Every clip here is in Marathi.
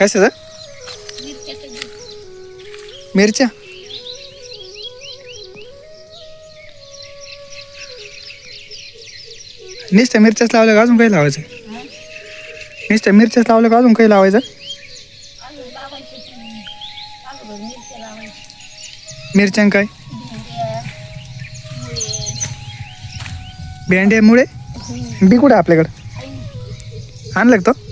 काय मिरच्याचं मिरच्या. नुसत्या मिरच्याच लावल्या का अजून काही लावायचं? हा? मिरच्याच लावल्या का अजून काही लावायचं? मिरच्या मिरच्यां काय? मुळे? भेंड्यामुळे बी कुठे आपल्याकडं? आहे आणलं का तो?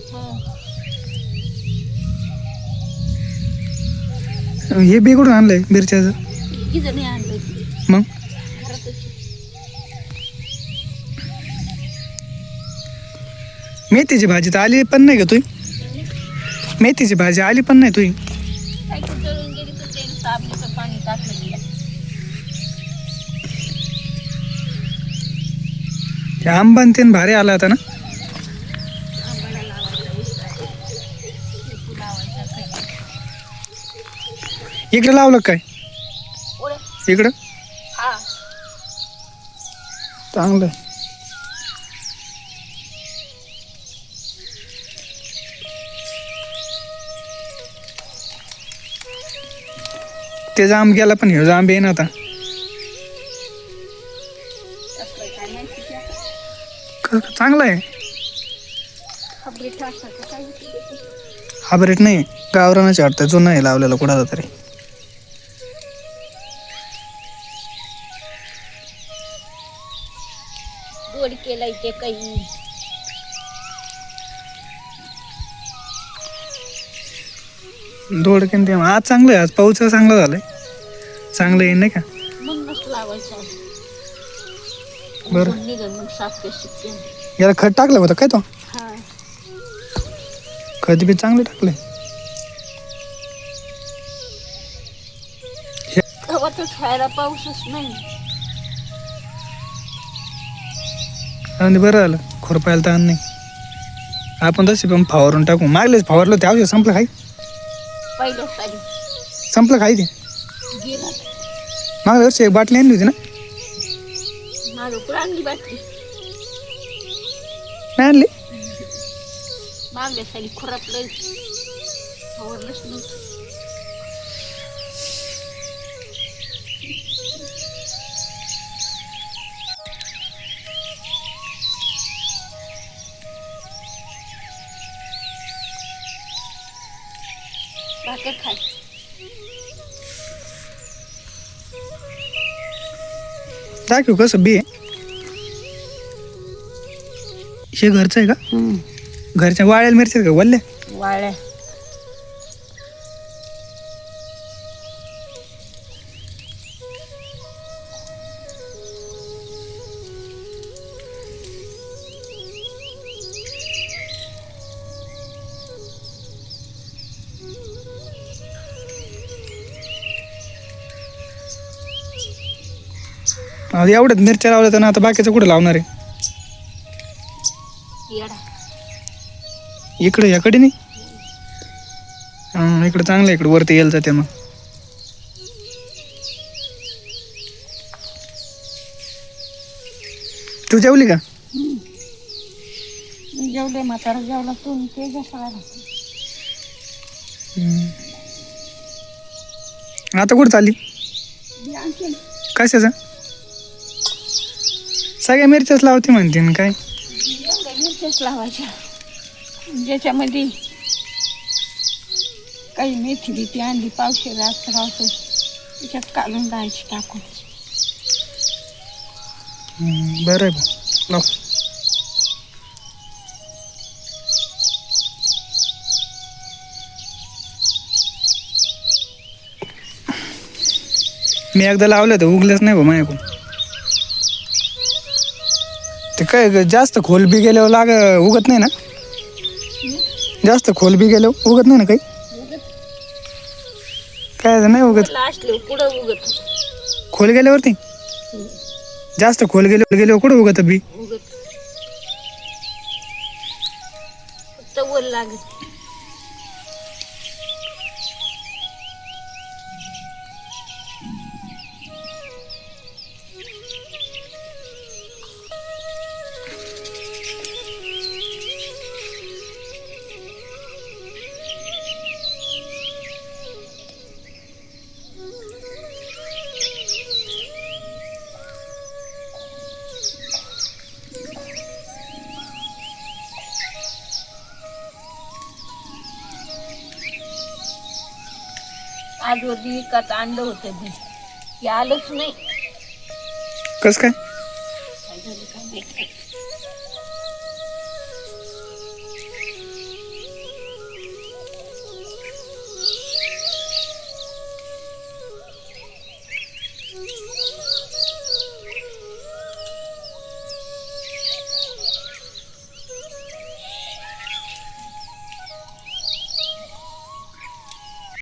हे बी कुठून आणलंय मिरच्याचं. मग? मेथीची भाजी तर आली पण नाही का तुही मेथीची भाजी आली पण नाही तुही काही तर जळून गेली तर ते साबणीचं पाणी टाकलं गेलं ते आंबा तेन भारी आला होता ना आंबाला लावायचा उसाला. शेपू लावायचा काही इकडे लावलं काय? इकडं? हा. चांगलं. ते जांब गेला पण ह्यो जांब येईन आता. चांगलं आहे. हा रेट नाही गावरानाचे वाटतं जुनं आहे लावलेलं कुणाला तरी. केलाय ते काही. दोडकेन ते आज चांगलं आहे आज पाऊस चांगला झालाय. चांगलं येईन नाही का? लावायचं बरं. मग निघन मग सात शिकते याला खत टाकलं होतं काय तो? हा. खत बी चांगलं टाकलंय. खायला पाऊसच नाही. आणि बरं झालं खुरपायला ताण नाही. आपण तसे पण फवारून टाकू. मागलेच फवारलं ते औषध संपलं खाई संपलं खाई ते? मागल्या वर्षी एक बाटली आणली होती ना? नाही आणली? मागल्या साली खुरापलं भाकर खाय. दाखव कसं बी आहे. हे घरचं आहे का? घरच्या वाळ्याला मिरच्या का वल्ल्या वाळ्या. आता एवढ्यात मिरच्या लावल्या तर ना आता बाकीचं कुठं लावणार आहे? इकडे याकडे नाही हं, इकडे चांगलं इकडे वरती येईल जाते मग. तू जेवली का? जेवले म्हातारा जेवला तू ते आता कुठं चालली? कशाचं? सगळ्या मिरच्याच लावते म्हणते ना काय? एवढ्या मिरच्याच लावायच्या. ज्याच्यामध्ये काही मेथी बिथी आणली पावशे रात राहतो त्याच्यात काढून जायची टाकून. बरं आहे. लाव. मी एकदा लावलं तर उगलंच नाही भाऊ माझ्याकडून. ते काय ग, जास्त खोल बी गेल्यावर लाग उगत नाही ना? जास्त खोल बी गेल्यावर उगत नाही ना काही? काय नाही उगत? असले पुढं उगत? खोल गेल्यावरती? जास्त खोल गेल्यावर गेल्यावर कुठं उगत बी? उगत. फक्त वर लागत आजवर विकत आणलं होतं बी ते आलंच नाही. कसं काय? काय झालं काय माहिती